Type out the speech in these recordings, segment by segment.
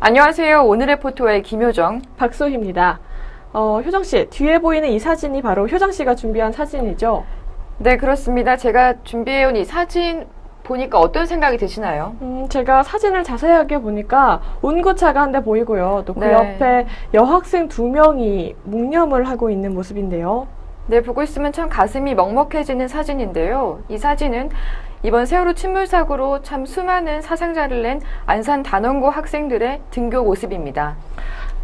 안녕하세요. 오늘의 포토의 김효정. 박소희입니다. 어, 효정 씨, 뒤에 보이는 이 사진이 바로 효정 씨가 준비한 사진이죠? 네, 그렇습니다. 제가 준비해온 이 사진 보니까 어떤 생각이 드시나요? 음, 제가 사진을 자세하게 보니까 운구차가 한 대 보이고요. 또그 네. 옆에 여학생 두 명이 묵념을 하고 있는 모습인데요. 네, 보고 있으면 참 가슴이 먹먹해지는 사진인데요. 이 사진은 이번 세월호 침몰 사고로 참 수많은 사상자를 낸 안산 단원고 학생들의 등교 모습입니다.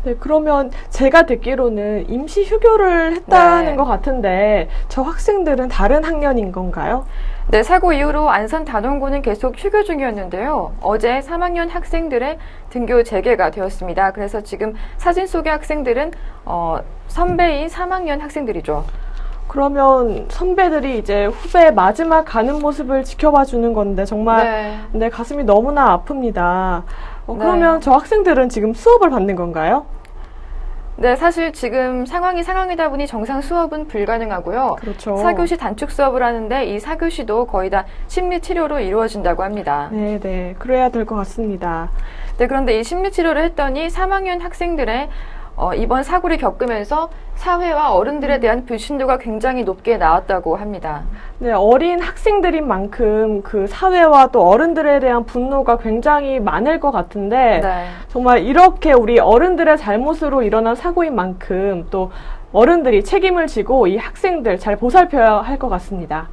네, 그러면 제가 듣기로는 임시 휴교를 했다는 네. 것 같은데 저 학생들은 다른 학년인 건가요? 네, 사고 이후로 안산 단원고는 계속 휴교 중이었는데요. 어제 3학년 학생들의 등교 재개가 되었습니다. 그래서 지금 사진 속의 학생들은 어, 선배인 3학년 학생들이죠. 그러면 선배들이 이제 후배 마지막 가는 모습을 지켜봐 주는 건데 정말 네. 네, 가슴이 너무나 아픕니다. 어, 네. 그러면 저 학생들은 지금 수업을 받는 건가요? 네, 사실 지금 상황이 상황이다 보니 정상 수업은 불가능하고요. 그렇죠. 사교시 단축 수업을 하는데 이 사교시도 거의 다 심리 치료로 이루어진다고 합니다. 네, 네. 그래야 될 것 같습니다. 네, 그런데 이 심리 치료를 했더니 3학년 학생들의 어, 이번 사고를 겪으면서 사회와 어른들에 대한 불신도가 굉장히 높게 나왔다고 합니다. 네, 어린 학생들인 만큼 그 사회와 또 어른들에 대한 분노가 굉장히 많을 것 같은데 네. 정말 이렇게 우리 어른들의 잘못으로 일어난 사고인 만큼 또 어른들이 책임을 지고 이 학생들 잘 보살펴야 할 것 같습니다.